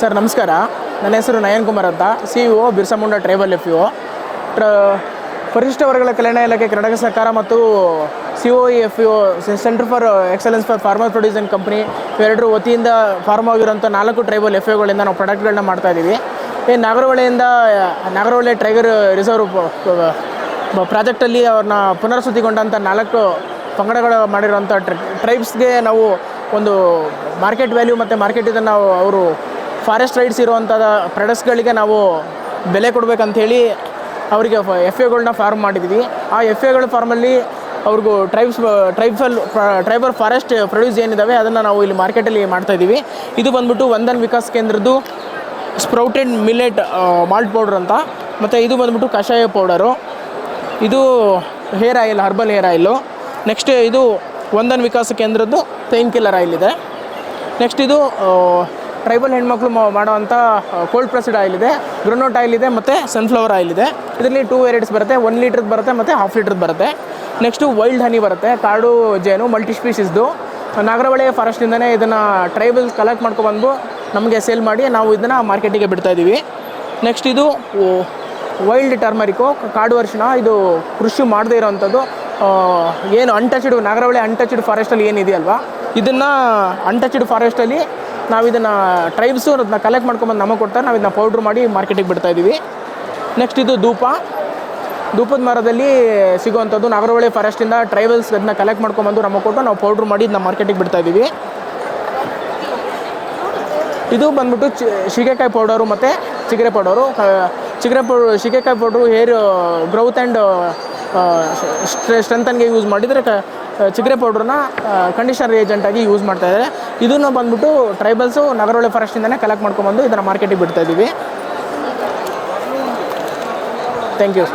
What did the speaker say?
Sir, ನಮಸ್ಕಾರ. ನನ್ನ ಹೆಸರು ನಯನ್ ಕುಮಾರ್ ಅಂತ. C E O Birsa Munda tribal F E ಟ್ರ, ಪರಿಶಿಷ್ಟ ವರ್ಗಗಳ ಕಲ್ಯಾಣ ಇಲಾಖೆ ಕರ್ನಾಟಕ ಸರ್ಕಾರ ಮತ್ತು C O F E centre for excellence for farmer producer company ಇವೆರಡರ ವತಿಯಿಂದ ಫಾರ್ಮ್ ಆಗಿರುವಂಥ ನಾಲ್ಕು ಟ್ರೈಬಲ್ ಎಫ್ ಇಗಳಿಂದ ನಾವು ಪ್ರಾಡಕ್ಟ್ಗಳನ್ನ ಮಾಡ್ತಾ ಇದ್ದೀವಿ. ಈ ನಾಗರಹೊಳೆಯಿಂದ, ನಾಗರಹೊಳೆ ಟ್ರೈಗರ್ ರಿಸರ್ವ್ ಪ್ರಾಜೆಕ್ಟಲ್ಲಿ ಅವ್ರನ್ನ ಪುನರ್ಸುದ್ದಿಗೊಂಡಂಥ ನಾಲ್ಕು ಪಂಗಡಗಳು ಮಾಡಿರೋಂಥ ಟ್ರೈಬ್ಸ್ಗೆ ನಾವು ಒಂದು ಮಾರ್ಕೆಟ್ ವ್ಯಾಲ್ಯೂ ಮತ್ತು ಮಾರ್ಕೆಟ್ ಇದನ್ನು ನಾವು, ಅವರು ಫಾರೆಸ್ಟ್ ರೈಡ್ಸ್ ಇರುವಂಥ ಪ್ರಾಡಕ್ಟ್ಸ್ಗಳಿಗೆ ನಾವು ಬೆಲೆ ಕೊಡಬೇಕಂಥೇಳಿ ಅವರಿಗೆ ಎಫ್ ಎಗಳನ್ನ ಫಾರ್ಮ್ ಮಾಡಿದ್ವಿ. ಆ ಎಫ್ ಎಗಳ ಫಾರ್ಮಲ್ಲಿ ಅವ್ರಿಗೂ tribes tribal tribal forest produce ಏನಿದ್ದಾವೆ ಅದನ್ನು ನಾವು ಇಲ್ಲಿ ಮಾರ್ಕೆಟಲ್ಲಿ ಮಾಡ್ತಾಯಿದ್ದೀವಿ ಇದು ಬಂದ್ಬಿಟ್ಟು ವಂದನ್ ವಿಕಾಸ್ ಕೇಂದ್ರದ್ದು ಸ್ಪ್ರೌಟೆಡ್ ಮಿಲೆಟ್ ಮಾಲ್ಟ್ ಪೌಡ್ರ್ ಅಂತ. ಮತ್ತು ಇದು ಬಂದ್ಬಿಟ್ಟು ಕಷಾಯ ಪೌಡರು ಇದು hair oil herbal hair oil next ಇದು ವಂದನ್ ವಿಕಾಸ ಕೇಂದ್ರದ್ದು ಪೇನ್ ಕಿಲ್ಲರ್ ಆಯಿಲ್ ಇದೆ. ನೆಕ್ಸ್ಟ್ ಇದು ಟ್ರೈಬಲ್ ಹೆಣ್ಮಕ್ಳು ಮಾಡುವಂಥ ಕೋಲ್ಡ್ ಪ್ರೆಸ್ಡ್ ಆಯಿಲ್ ಇದೆ, ಗ್ರೋನೋಟ್ ಆಯಿಲ್ ಇದೆ ಮತ್ತು ಸನ್ಫ್ಲವರ್ ಆಯಿಲ್ ಇದೆ. ಇದರಲ್ಲಿ ಟೂ ವೆರೈಟೀಸ್ ಬರುತ್ತೆ ಒನ್ ಲೀಟ್ರದ್ದು ಬರುತ್ತೆ ಮತ್ತು ಹಾಫ್ ಲೀಟ್ರದ್ದು ಬರುತ್ತೆ. ನೆಕ್ಸ್ಟು ವೈಲ್ಡ್ ಹನಿ ಬರುತ್ತೆ, ಕಾಡು ಜೇನು ಮಲ್ಟಿ ಸ್ಪೀಷಿಸ್ದು ನಾಗರಹೊಳೆ ಫಾರೆಸ್ಟಿಂದನೇ ಇದನ್ನು ಟ್ರೈಬಲ್ ಕಲೆಕ್ಟ್ ಮಾಡ್ಕೊಬಂದು ನಮಗೆ ಸೇಲ್ ಮಾಡಿ ನಾವು ಇದನ್ನು ಮಾರ್ಕೆಟಿಗೆ ಬಿಡ್ತಾ ಇದ್ದೀವಿ ನೆಕ್ಸ್ಟ್ ಇದು ವೈಲ್ಡ್ ಟರ್ಮರಿಕು ಕಾಡು ವರ್ಷನ ಇದು ಕೃಷಿ ಮಾಡದೇ ಇರೋವಂಥದ್ದು ಏನು ಅನ್ಟಚ್ಡ್ ನಾಗರಹೊಳೆ ಅನ್ಟಚ್ಡ್ ಫಾರೆಸ್ಟಲ್ಲಿ ಏನಿದೆಯಲ್ವಾ? ಇದನ್ನು ಅನ್ಟಚ್ಡ್ ಫಾರೆಸ್ಟಲ್ಲಿ ನಾವು ಇದನ್ನು ಟ್ರೈಬ್ಸು ಅದನ್ನ ಕಲೆಕ್ಟ್ ಮಾಡ್ಕೊಂಬಂದು ನಮಗೆ ಕೊಡ್ತಾರೆ. ನಾವು ಇದನ್ನ ಪೌಡ್ರ್ ಮಾಡಿ ಮಾರ್ಕೆಟಿಗೆ ಬಿಡ್ತಾ ಇದ್ದೀವಿ. ನೆಕ್ಸ್ಟ್ ಇದು ಧೂಪ. ಧೂಪದ ಮರದಲ್ಲಿ ಸಿಗುವಂಥದ್ದು ನಾಗರಹೊಳೆ ಫಾರೆಸ್ಟಿಂದ ಟ್ರೈಬಲ್ಸ್ ಅದನ್ನ ಕಲೆಕ್ಟ್ ಮಾಡ್ಕೊಂಬಂದು ನಮಗೆ ಕೊಟ್ಟು ನಾವು ಪೌಡ್ರ್ ಮಾಡಿ ಇದನ್ನ ಮಾರ್ಕೆಟಿಗೆ ಬಿಡ್ತಾ ಇದ್ದೀವಿ. ಇದು ಬಂದ್ಬಿಟ್ಟು ಚಿ ಶಿಗೆಕಾಯಿ ಪೌಡರು ಮತ್ತು ಚಿಗರೆ powder ಚಿಗರೆ powder shikakai powder hair growth and ಸ್ಟ್ರೆಂತನ್ಗೆ use ಮಾಡಿದರೆ ಕ ಚಿಗ್ರೆ ಪೌಡ್ರನ್ನ ಕಂಡೀಷನರ್ ಏಜೆಂಟಾಗಿ ಯೂಸ್ ಮಾಡ್ತಾ ಇದ್ದಾರೆ ಇದನ್ನು ಬಂದ್ಬಿಟ್ಟು ಟ್ರೈಬಲ್ಸು ನಗರೊಳ್ಳೆ ಫಾರೆಸ್ಟಿಂದನೇ ಕಲೆಕ್ಟ್ ಮಾಡ್ಕೊಂಬಂದು ಇದನ್ನು ಮಾರ್ಕೆಟಿಗೆ ಬಿಡ್ತಾ ಇದ್ದೀವಿ ಥ್ಯಾಂಕ್ ಯು